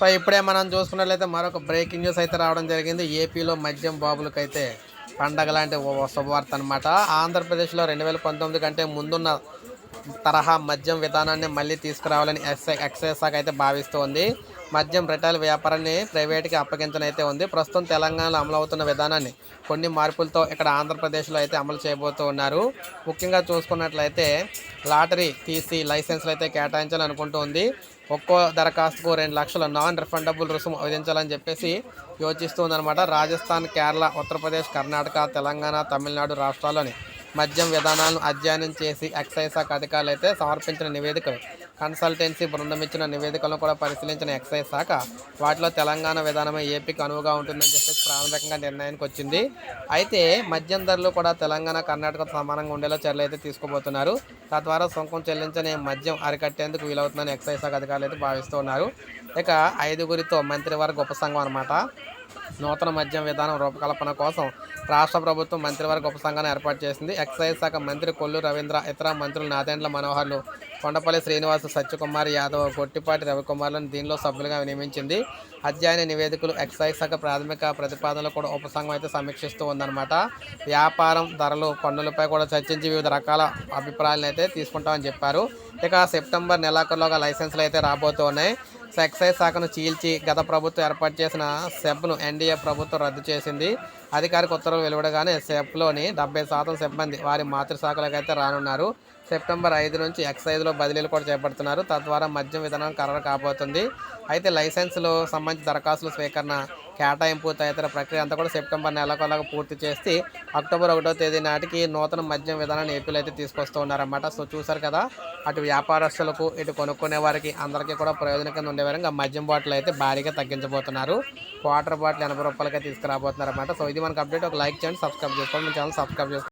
So ఇప్పుడే మనం చూసుకున్నట్లయితే మరొక బ్రేకింగ్ న్యూస్ అయితే రావడం జరిగింది. ఏపీలో మద్యం బాబులకైతే పండగ లాంటి శుభవార్త అనమాట ఆంధ్రప్రదేశ్లో రెండు వేల పంతొమ్మిది కంటే ముందున్న తరహా మద్యం విధానాన్ని మళ్ళీ తీసుకురావాలని ఎక్సై ఎక్సైజ్ శాఖ అయితే భావిస్తోంది. మద్యం రిటైల్ వ్యాపారాన్ని ప్రైవేట్కి అప్పగించనైతే ఉంది. ప్రస్తుతం తెలంగాణలో అమలవుతున్న విధానాన్ని కొన్ని మార్పులతో ఇక్కడ ఆంధ్రప్రదేశ్లో అయితే అమలు చేయబోతూ ఉన్నారు. ముఖ్యంగా చూసుకున్నట్లయితే లాటరీ తీసి లైసెన్స్లు అయితే కేటాయించాలనుకుంటూ ఉంది. ఒక్కో దరఖాస్తుకు రెండు లక్షల నాన్ రిఫండబుల్ రుసుము విధించాలని చెప్పేసి యోచిస్తుందన్నమాట రాజస్థాన్ కేరళ ఉత్తరప్రదేశ్ కర్ణాటక తెలంగాణ తమిళనాడు రాష్ట్రాల్లోని మద్యం విధానాలను అధ్యయనం చేసి ఎక్సైజ్ శాఖ అధికారులు అయితే సమర్పించిన నివేదికలు. కన్సల్టెన్సీ బృందం ఇచ్చిన నివేదికలను కూడా పరిశీలించిన ఎక్సైజ్ శాఖ వాటిలో తెలంగాణ విధానమే ఏపీకి అనువుగా ఉంటుందని చెప్పేసి ప్రాథమికంగా నిర్ణయానికి వచ్చింది. అయితే మద్యం ధరలు కూడా తెలంగాణ కర్ణాటక సమానంగా ఉండేలా చర్యలు అయితే తీసుకోబోతున్నారు. తద్వారా సుంకం చెల్లించని మద్యం అరికట్టేందుకు వీలవుతుందని ఎక్సైజ్ శాఖ అధికారులు అయితే భావిస్తున్నారు ఇక ఐదుగురితో మంత్రివర్గ ఉపసంఘం అనమాట నూతన మద్యం విధానం రూపకల్పన కోసం రాష్ట్ర ప్రభుత్వం మంత్రివర్గ ఉపసంఘాన్ని ఏర్పాటు చేసింది. ఎక్సైజ్ శాఖ మంత్రి కొల్లు రవీంద్ర ఇతర మంత్రులు నాదెండ్ల మనోహర్లు కొండపల్లి శ్రీనివాస్ సత్యకుమార్ యాదవ్ గొట్టిపాటి రవికుమార్లను దీనిలో సభ్యులుగా నియమించింది. అధ్యయన నివేదికలు ఎక్సైజ్ శాఖ ప్రాథమిక ప్రతిపాదనలు కూడా ఉపసంఘం అయితే సమీక్షిస్తూ ఉందన్నమాట. వ్యాపారం ధరలు పన్నులపై కూడా చర్చించి వివిధ రకాల అభిప్రాయాలను అయితే తీసుకుంటామని చెప్పారు. ఇక సెప్టెంబర్ నెలాఖరులోగా లైసెన్సులు అయితే రాబోతున్నాయి ఎక్సైజ్ శాఖను చీల్చి గత ప్రభుత్వం ఏర్పాటు చేసిన సెబ్ను ఎన్డీఏ ప్రభుత్వం రద్దు చేసింది. అధికారిక ఉత్తర్వులు వెలువడగానే సెబ్లోని డెబ్బై శాతం సిబ్బంది వారి మాతృశాఖలకైతే అయితే రానున్నారు. సెప్టెంబర్ ఐదు నుంచి ఎక్సైజ్లో బదిలీలు కూడా చేపడుతున్నారు. తద్వారా మద్యం విధానం ఖరారు కాబోతుంది. అయితే లైసెన్సులు సంబంధించి దరఖాస్తుల స్వీకరణ కేటాయింపు తదితర ప్రక్రియ అంతా కూడా సెప్టెంబర్ నెలకొలాగా పూర్తి చేసి అక్టోబర్ ఒకటో తేదీ నాటికి నూతన మద్యం విధానాన్ని ఏపీలో అయితే తీసుకొస్తూ ఉన్నారన్నమాట. సో చూసారు కదా అటు వ్యాపారస్తులకు ఇటు కొనుక్కునే వారికి అందరికీ కూడా ప్రయోజనకంగా ఉండే విధంగా మద్యం బాటిల్ అయితే భారీగా తగ్గించబోతున్నారు. క్వార్టర్ బాటిల్ ఎనభై రూపాయలకే తీసుకురాబోతున్నారు అనమాట సో ఇది మనకు అప్డేట్. ఒక లైక్ చేయండి సబ్స్క్రైబ్ చేసుకోండి. మన ఛానల్ సబ్స్క్రైబ్ చేసుకోండి.